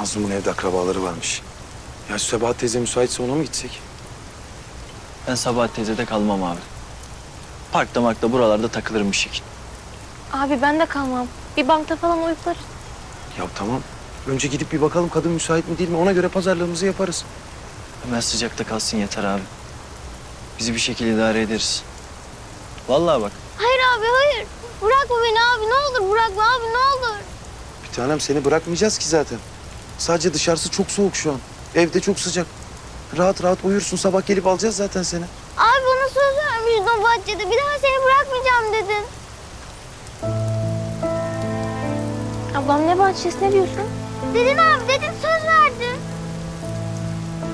Mazlum'un evde akrabaları varmış. Ya Sebahat teyze müsaitse ona mı gitsek? Ben sabah teyzede kalmam abi. Parkta markta buralarda takılırım bir şekil. Abi ben de kalmam. Bir bankta falan uyuklarız. Ya tamam. Önce gidip bir bakalım kadın müsait mi değil mi? Ona göre pazarlığımızı yaparız. Hemen sıcakta kalsın yeter abi. Bizi bir şekilde idare ederiz. Vallahi bak. Hayır abi hayır. Bırakma beni abi ne olur bırakma abi ne olur. Bir tanem seni bırakmayacağız ki zaten. Sadece dışarısı çok soğuk şu an. Evde çok sıcak. Rahat rahat uyursun. Sabah gelip alacağız zaten seni. Abi bana söz vermiştin bahçede. Bir daha seni bırakmayacağım dedin. Ablam ne bahçesi ne diyorsun? Dedin abi dedin söz verdin.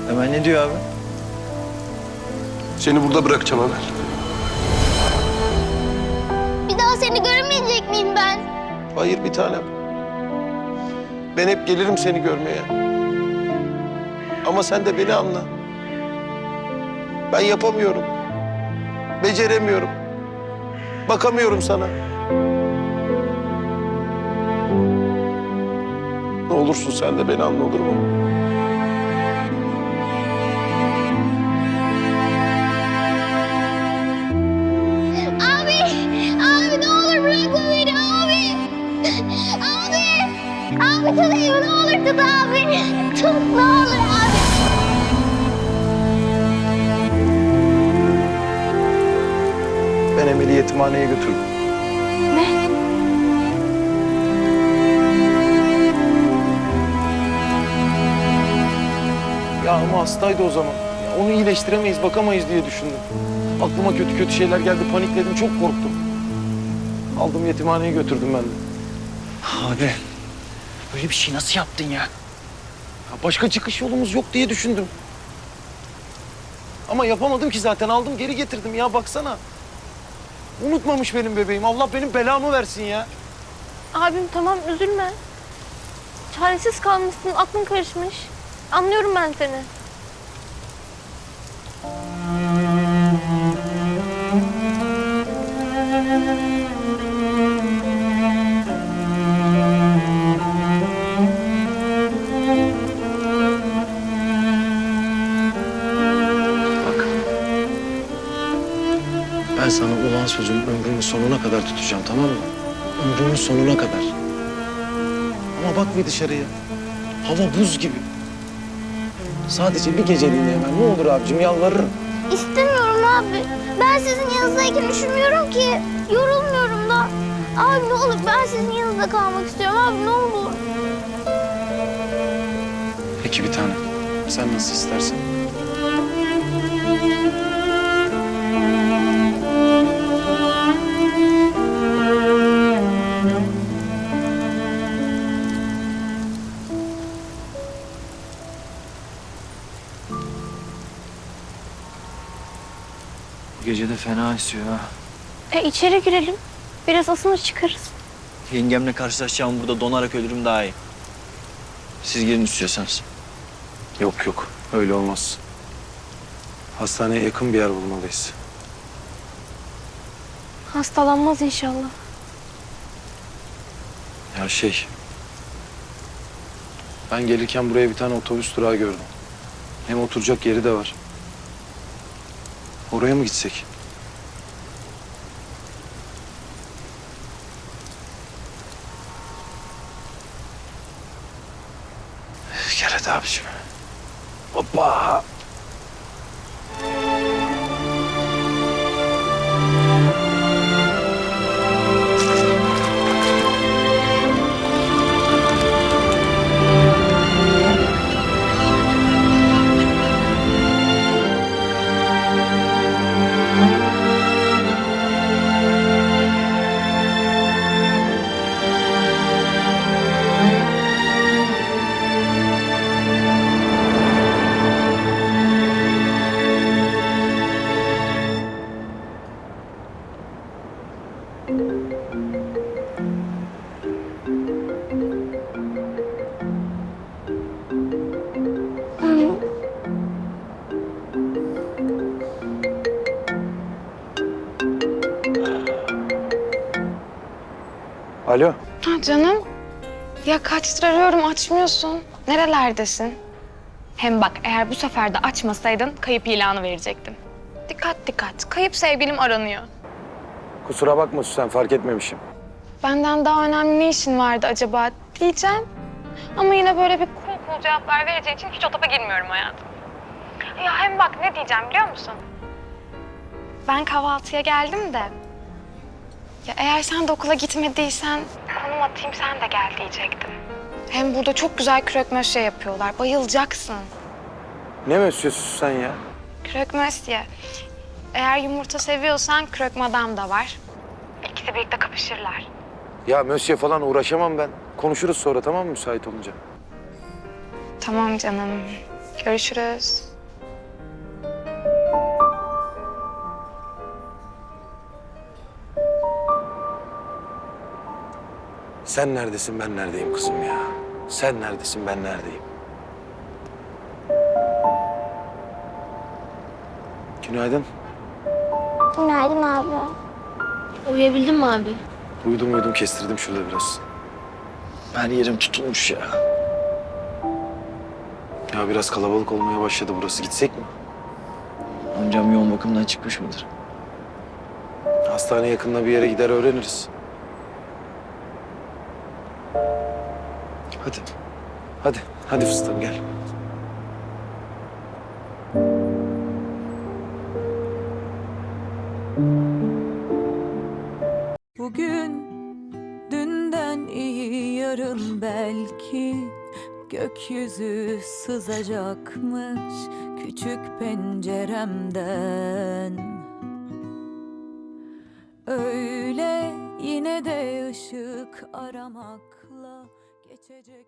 Hemen ne diyor abi? Seni burada bırakacağım Ömer. Bir daha seni göremeyecek miyim ben? Hayır bir tanem. Ben hep gelirim seni görmeye. Ama sen de beni anla. Ben yapamıyorum. Beceremiyorum. Bakamıyorum sana. Ne olursun sen de beni anla olur mu? Abi! Abi tut elimi ne olur tut abi! Tut ne olur abi! Ben Emel'i yetimhaneye götürdüm. Ne? Ya ama hastaydı o zaman. Ya onu iyileştiremeyiz, bakamayız diye düşündüm. Aklıma kötü kötü şeyler geldi, panikledim, çok korktum. Aldım yetimhaneye götürdüm ben de. Abi. Böyle bir şey nasıl yaptın ya? Ya başka çıkış yolumuz yok diye düşündüm. Ama yapamadım ki zaten. Aldım geri getirdim ya baksana. Unutmamış benim bebeğim. Allah benim belamı versin ya. Abim tamam üzülme. Çaresiz kalmışsın aklın karışmış. Anlıyorum ben seni. Ben sana olan sözüm ömrümün sonuna kadar tutacağım tamam mı? Ömrümün sonuna kadar. Ama bak bir dışarıya. Hava buz gibi. Sadece bir geceliğine hemen. Ne olur abicim yalvarırım. İstemiyorum abi. Ben sizin yanınızdayken üşümüyorum ki. Yorulmuyorum da. Abi ne olur ben sizin yanınızda kalmak istiyorum abi ne olur. Peki bir tane. Sen nasıl istersen. Gece de fena esiyor ha. E içeri girelim. Biraz ısınır çıkarız. Yengemle karşılaşacağım burada donarak ölürüm daha iyi. Siz girin istiyorsanız. Yok yok öyle olmaz. Hastaneye yakın bir yer bulmalıyız. Hastalanmaz inşallah. Ya şey... Ben gelirken buraya bir tane otobüs durağı gördüm. Hem oturacak yeri de var. Oraya mı gitsek? Hadi abiciğim. Hoppa. Alo. Ha canım. Ya kaçtır arıyorum açmıyorsun. Nerelerdesin? Hem bak eğer bu sefer de açmasaydın kayıp ilanı verecektim. Dikkat dikkat. Kayıp sevgilim aranıyor. Kusura bakma Süsen fark etmemişim. Benden daha önemli ne işin vardı acaba diyeceğim. Ama yine böyle bir cool cool cevaplar vereceğin için hiç o topa girmiyorum hayatım. Ya hem bak ne diyeceğim biliyor musun? Ben kahvaltıya geldim de. Ya eğer sen de okula gitmediysen konum atayım sen de gel diyecektim. Hem burada çok güzel kürek möşe yapıyorlar. Bayılacaksın. Ne mösyösü Süsen ya? Kürek möşe. Eğer yumurta seviyorsan kürek madam da var. İkisi birlikte kapışırlar. Ya mösyö falan uğraşamam ben. Konuşuruz sonra tamam mı müsait olunca? Tamam canım. Görüşürüz. Sen neredesin ben neredeyim kızım ya? Sen neredesin ben neredeyim? Günaydın. Günaydın abi. Uyuyabildin mi abi? Uyudum uyudum kestirdim şurada biraz. Her yerim tutulmuş ya. Ya biraz kalabalık olmaya başladı burası. Gitsek mi? Amcam yoğun bakımdan çıkmış mıdır? Hastane yakınına bir yere gider öğreniriz. Hadi. Hadi. Hadi fıstığım gel. Bugün dünden iyi yarın belki gökyüzü sızacakmış küçük penceremden. Öyle yine de ışık aramakla geçecek.